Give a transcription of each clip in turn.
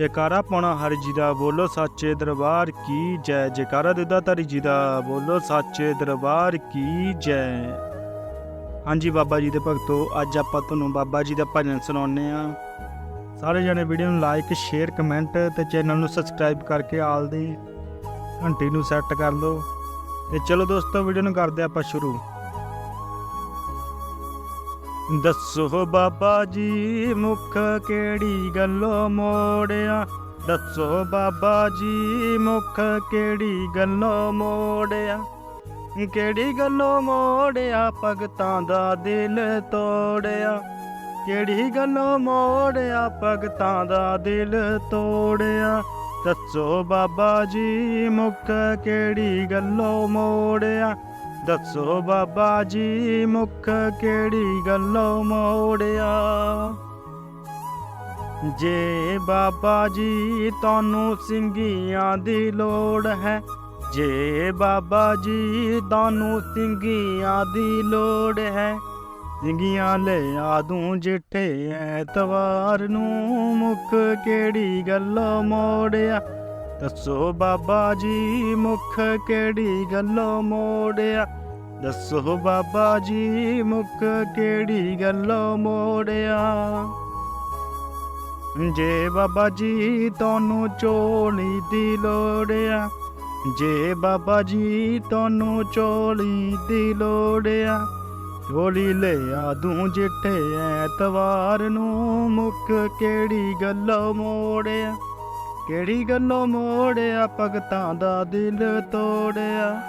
ਜੈਕਾਰਾ ਪਾਉਣਾ ਹਰ ਜੀ ਦਾ ਬੋਲੋ ਸੱਚੇ ਦਰਬਾਰ ਕੀ ਜੈ, ਜੈਕਾਰਾ ਦਿੱਤਾ ਧਰੀ ਜੀ ਦਾ ਬੋਲੋ ਸੱਚੇ ਦਰਬਾਰ ਕੀ ਜੈ। ਹਾਂਜੀ ਬਾਬਾ ਜੀ ਦੇ ਭਗਤੋ, ਅੱਜ ਆਪਾਂ ਤੁਹਾਨੂੰ ਬਾਬਾ ਜੀ ਦਾ ਭਜਨ ਸੁਣਾਉਂਦੇ ਆ ਸਾਰੇ ਜਣੇ ਵੀਡੀਓ ਨੂੰ ਲਾਈਕ ਸ਼ੇਅਰ ਕਮੈਂਟ ਤੇ ਚੈਨਲ ਨੂੰ ਸਬਸਕ੍ਰਾਈਬ ਕਰਕੇ ਆਲ ਦੀ ਘੰਟੀ ਨੂੰ ਸੈੱਟ ਕਰ ਲਓ। ਤੇ ਚਲੋ ਦੋਸਤੋ, ਵੀਡੀਓ ਨੂੰ ਕਰਦੇ ਆਪਾਂ ਸ਼ੁਰੂ। ਦੱਸੋ ਬਾਬਾ ਜੀ, ਮੁੱਖ ਕਿਹੜੀ ਗੱਲੋਂ ਮੋੜਿਆ? ਦੱਸੋ ਬਾਬਾ ਜੀ, ਮੁੱਖ ਕਿਹੜੀ ਗੱਲੋਂ ਮੋੜਿਆ? ਕਿਹੜੀ ਗੱਲੋਂ ਮੋੜਿਆ, ਭਗਤਾਂ ਦਾ ਦਿਲ ਤੋੜਿਆ? ਕਿਹੜੀ ਗੱਲੋਂ ਮੋੜਿਆ, ਭਗਤਾਂ ਦਾ ਦਿਲ ਤੋੜਿਆ? ਦੱਸੋ ਬਾਬਾ ਜੀ, ਮੁੱਖ ਕਿਹੜੀ ਗੱਲੋਂ ਮੋੜਿਆ? ਦੱਸੋ ਬਾਬਾ ਜੀ ਮੁੱਖ ਕਿਹੜੀ ਗੱਲੋਂ ਮੋੜਿਆ? ਜੇ ਬਾਬਾ ਜੀ ਤੁਹਾਨੂੰ ਸਿੰਘੀਆਂ ਦੀ ਲੋੜ ਹੈ, ਜੇ ਬਾਬਾ ਜੀ ਤੁਹਾਨੂੰ ਸਿੰਘੀਆਂ ਦੀ ਲੋੜ ਹੈ ਸਿੰਘੀਆਂ ਲੈ ਆਦੂ ਜਿੱਠੇ ਐਤਵਾਰ ਨੂੰ ਮੁੱਖ ਕਿਹੜੀ ਗੱਲੋਂ ਮੋੜਿਆ? ਦੱਸੋ ਬਾਬਾ ਜੀ ਮੁੱਖ ਕਿਹੜੀ ਗੱਲੋਂ ਮੋੜਿਆ? ਦੱਸੋ ਬਾਬਾ ਜੀ ਮੁੱਖ ਕਿਹੜੀ ਗੱਲੋਂ ਮੋੜਿਆ? ਜੇ ਬਾਬਾ ਜੀ ਤੁਹਾਨੂੰ ਚੋਲੀ ਦੀ ਲੋੜਿਆ, ਜੇ ਬਾਬਾ ਜੀ ਤੁਹਾਨੂੰ ਚੋਲੀ ਦੀ ਲੋੜਿਆ ਚੋਲੀ ਲੈ ਆਦੂ ਜਿੱਠੇ ਐਤਵਾਰ ਨੂੰ ਮੁੱਖ ਕਿਹੜੀ ਗੱਲੋਂ ਮੋੜਿਆ? ਕਿਹੜੀ ਗੱਲੋਂ ਮੋੜਿਆ ਭਗਤਾਂ ਦਾ ਦਿਲ ਤੋੜਿਆ?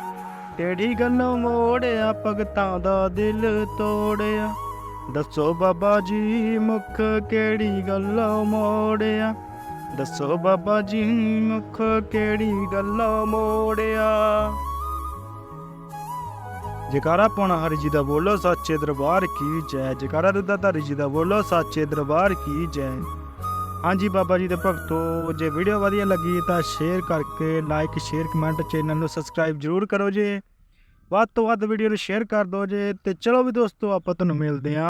ਕਿਹੜੀ ਗੱਲੋਂ ਮੋੜਿਆ ਭਗਤਾਂ ਦਾ ਦਿਲ ਤੋੜਿਆ? ਦੱਸੋ ਬਾਬਾ ਜੀ ਮੁੱਖ ਕਿਹੜੀ ਗੱਲੋਂ ਮੋੜਿਆ? ਦੱਸੋ ਬਾਬਾ ਜੀ ਮੁੱਖ ਕਿਹੜੀ ਗੱਲੋਂ ਮੋੜਿਆ? ਜਕਾਰਾ ਪਾਉਣਾ ਹਰੀ ਜੀ ਦਾ ਬੋਲੋ, ਸੱਚੇ ਦਰਬਾਰ ਕੀ ਜੈ? ਜਕਾਰਾ ਦਿੱਤਾ ਧਰੀ ਜੀ ਦਾ ਬੋਲੋ, ਸੱਚੇ ਦਰਬਾਰ ਕੀ ਜੈ? ਹਾਂਜੀ ਬਾਬਾ ਜੀ ਦੇ ਭਗਤੋ, ਜੇ ਵੀਡੀਓ ਵਧੀਆ ਲੱਗੀ ਤਾਂ ਸ਼ੇਅਰ ਕਰਕੇ ਲਾਈਕ ਸ਼ੇਅਰ ਕਮੈਂਟ ਚੈਨਲ ਨੂੰ ਸਬਸਕ੍ਰਾਈਬ ਜਰੂਰ ਕਰੋ ਜੇ। ਵੱਧ ਤੋਂ ਵੱਧ ਵੀਡੀਓ ਨੂੰ ਸ਼ੇਅਰ ਕਰ ਦਿਓ ਜੇ ਤੇ ਚਲੋ ਵੀ ਦੋਸਤੋ, ਆਪਾਂ ਤੁਹਾਨੂੰ ਮਿਲਦੇ ਹਾਂ।